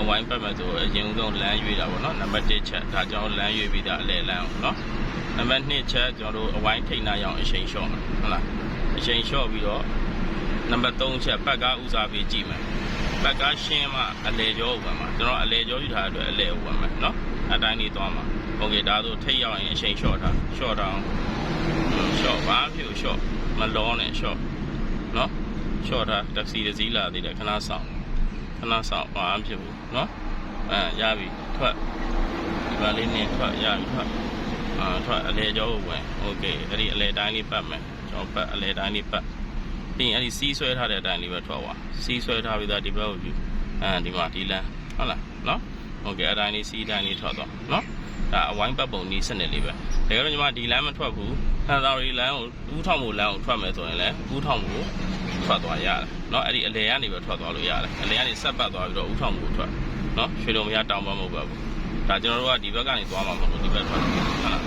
အဝိုင်းပတ်မဲ့ဆိုအရင်ဆုံးလမ်းရွေးတာပေါ့နော်နံပါတ်1ချက်ဒါကျွန်တော်လမ်းရွေးပြီးသားအလဲလမ်းပေါ့နော်နံပါတ်2ချက်ကျွန်တော်တို့အဝိုင်းထိတ်နာရအောင်အချိန်လျှော့မှာဟုတ်လားအချိန်လျှော့ပြီးတော့နံပါတ်3ချက်ပတ်ကားဦးစားပေးကြည့်မယ်ပတ်ကားရှင်းမှအလဲကျောဝင်မှာကျွန်တော်အလဲကျောယူထားတဲ့အတွက်အလဲဝင်မယ်နော်အတိုင်းနေသွားမှာโอเคဒါဆိုထိတ်ရောက်ရင်အချိန်လျှော့တာလျှော့တာအောင်လျှော့ဘာဖြစ်လျှော့မလောနဲ့လျှော့နော်လျှော့တာတက္ကစီတစ်စီးလာသေးတယ်ခဏဆောင် ခဏဆောင်ဘာမှဖြစ်ဘူးเนาะအဲရပြီထွက်ဒီပါလေးနဲ့ထွက်ရပြီထွက်အာထွက်အလေကျောကိုဝင်โอเคအဲ့ဒီအလေတိုင်းလေးပတ်မယ်ကျွန်တော်ပတ်အလေတိုင်းလေးပတ်ပြီးရင်အဲ့ဒီစီးဆွဲထားတဲ့အတိုင်းလေးပဲထွက်သွားစီးဆွဲထားပြီးသားဒီဘက်ကိုယူအဲဒီမှာဒီလမ်းဟုတ်လားเนาะโอเคအတိုင်းလေးစီးတိုင်းလေးထွက်သွားเนาะဒါအဝိုင်းပတ်ပုံနီးစနစ်လေးပဲတကယ်လို့ညီမဒီလမ်းမထွက်ဘူးဟန်သာရီလမ်းကိုဥထောင်မူလမ်းကိုထွက်မယ်ဆိုရင်လည်းဥထောင်မူ ထွက်သွားရတယ်เนาะအဲ့ဒီအလေကနေပဲထွက်သွားလို့ရတယ်အလေကနေဆက်ပတ်သွားပြီးတော့ဥထောင်မူထွက်เนาะရွှေလုံးမရတောင်ပန်းမဟုတ်ပါဘူးဒါကျွန်တော်တို့ကဒီဘက်ကနေသွားမှာမဟုတ်ဘူးဒီဘက်ထွက်ဟုတ်လား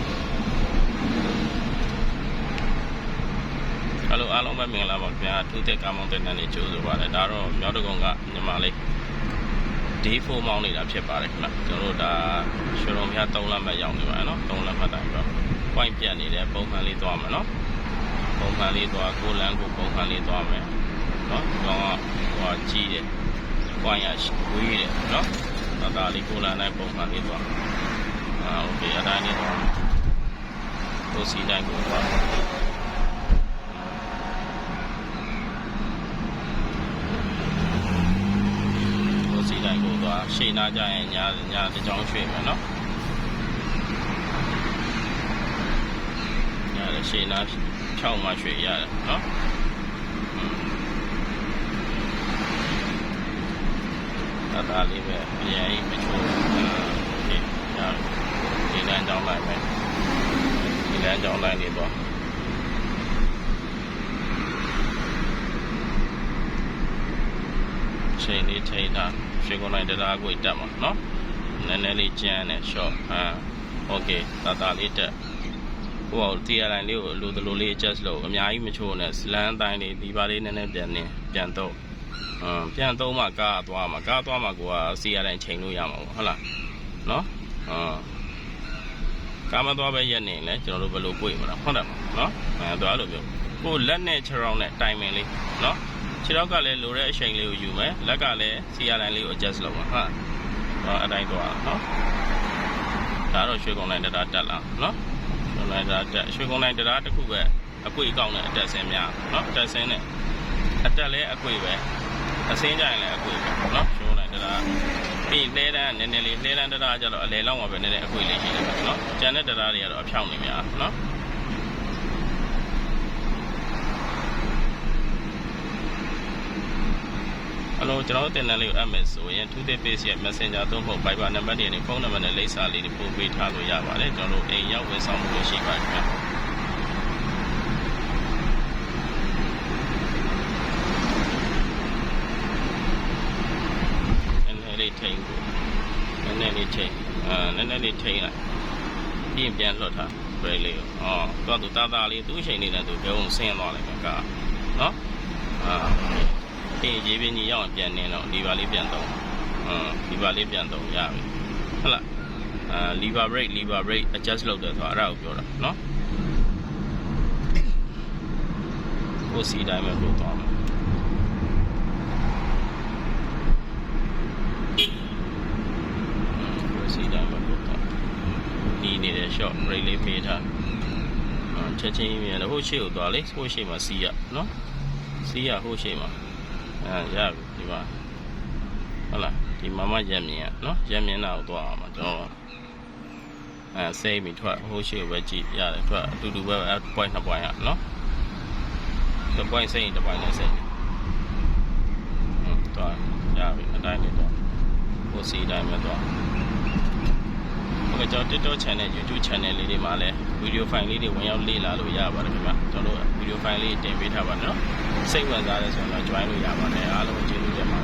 ဟယ်လိုအားလုံးပဲမင်္ဂလာပါခင်ဗျာသူတက်ကားမောင်တဲ့နဲ့နေကြိုးဆိုပါတယ်ဒါတော့မြောက်တကုံကညီမလေး D4 မောင်းနေတာဖြစ်ပါတယ်ခင်ဗျာကျွန်တော်တို့ဒါရွှေရုံမြ3လမ်းပဲရောက်နေပါတယ်နော်3လမ်းမှတ်တိုင်ပြီးတော့ point ပြတ်နေတယ်ပုံမှန်လေးသွားမယ်နော် ပုံမှန်လေးသွားကိုလမ်းကိုပုံမှန်လေးသွားမယ်နော်တော့ဟိုကြီးတယ် point ရဝေးတယ်နော်ဒါဒါလေးကိုလမ်းတိုင်းပုံမှန်လေးသွားအာโอเคအတိုင်းလေးသွားကိုစီတိုင်းကိုသွား ကိုစီတိုင်းကိုသွားရှေ့နာကြရင်ညာညာတစ်ကြောင်းရွှေ့မယ်နော် ရှေ့နားဖြောင်းမှရွှေ့ရတယ်နော်တတားလေးပဲအရင်အိမ်မချိုးဘူးဒီဒီလမ်းကြောင်းလိုက်ပဲဒီလမ်းကြောင်းလိုက်နေတော့ချိန်လေးချိန်တာရှေ့ကုန်လိုက်တရားကိုတက်မှာနော်နည်းနည်းလေးကြမ်းနဲ့ short အာ okay တတားလေးတက် ဟိုတီ line လေးကိုလိုသလိုလေး adjust လုပ်အများကြီးမချိုးနဲ့ slant အတိုင်းလေးဒီပါလေးနည်းနည်းပြန်နေပြန်တော့အမ်ပြန်သုံးမှကားသွားမှာကားသွားမှကိုက CR line ချိန်လို့ရမှာပေါ့ဟုတ်လားနော်အာကားမသွားပဲရက်နေလဲကျွန်တော်တို့ဘယ်လိုပွေမှာလဲဟုတ်တယ်မနော်အဲတော့အဲ့လိုပြောကိုလက်နဲ့ခြေထောက်နဲ့တိုင်ပင်လေးနော်ခြေထောက်ကလည်းလိုတဲ့အချိန်လေးကိုယူမယ်လက်ကလည်းစီရလိုင်းလေးကို adjust လုပ်ပါဟာတော့အတိုင်းသွားနော်ဒါတော့ရွှေကုန်းလိုင်းတရားတက်လာနော်ရွှေ ကုန်းလိုင်းတရားတက်ရွှေကုန်းလိုင်းတရားတစ်ခုပဲအကွေအကောင့်နဲ့အတက်ဆင်းများနော်အတက်ဆင်းနဲ့အတက်လည်းအကွေပဲအဆင်းကြရင်လည်းအကွေပဲနော်ရွှေကုန်းလိုင်းတရားပြီးလဲတန်းနည်းနည်းလေးလဲတန်းတရားကြတော့အလဲလောက်မှာပဲနည်းနည်းအကွေလေးရှိတယ်နော်ကျန်တဲ့တရားတွေကတော့အဖြောင်းနေများနော် အလုံးကျွန်တော်တို့တင်တန်းလေးကိုအပ်မယ်ဆိုရင်2 day base ရဲ့ Messenger သို့မဟုတ် Viber နံပါတ်တွေနဲ့ဖုန်းနံပါတ်နဲ့လိပ်စာလေးတွေပို့ပေးထားလို့ရပါတယ်ကျွန်တော်တို့အိမ်ရောက်ဝန်ဆောင်မှုတွေရှိပါတယ်ခင်ဗျာနည်းနည်းလေးထိန်ကိုနည်းနည်းလေးထိန်အာနည်းနည်းလေးထိန်လိုက်ပြီးရင်ပြန်လွှတ်ထား break လေးကိုအော်တော့သူတာတာလေးသူ့အချိန်လေးနဲ့သူဘယ်ုံဆင်းသွားလိုက်မှာကနော်အာ အေးရေးပြင်းကြီးရောက်ရင်ပြန်နင်းတော့လီဗာလေးပြန်တော့အင်းလီဗာလေးပြန်တော့ရပြီဟုတ်လားအာလီဗာ brake လီဗာ brake adjust လုပ်တယ်ဆိုတာအဲ့ဒါကိုပြောတာနော်ကိုစီတိုင်းပဲပို့သွားမှာကိုစီတိုင်းပဲပို့သွားဒီနေတဲ့ short brake လေးပေးထားအာချက်ချင်းမြန်တယ်ဟိုရှေ့ကိုသွားလေဟိုရှေ့မှာစီးရနော်စီးရဟိုရှေ့မှာ အဲရပြီဒီမှာဟုတ်လားဒီမမရက်မြင်ရနော်ရက်မြင်တာကိုသွားအောင်မှာကျွန်တော်အဲစိတ်ပြီးထွက်ဟိုးရှိကိုပဲကြည့်ရတယ်ထွက်အတူတူပဲ point 2 point ရနော်ဒီ point စိတ်ရင်တစ် point နဲ့စိတ်ဟုတ်သွားရပြီအတိုင်းလေးတော့ဟိုစီတိုင်းပဲသွား ဟုတ်ကဲ့ကျွန်တော် TikTok channel YouTube channel လေးတွေမှာလည်း video file လေးတွေဝင်ရောက်လေ့လာလို့ရပါတယ်ခင်ဗျာကျွန်တော်တို့ video file လေးတင်ပေးထားပါတယ်နော်စိတ်ဝင်စားတယ်ဆိုရင်တော့ join လို့ရပါတယ်အားလုံးကျေးဇူးတင်ပါတယ်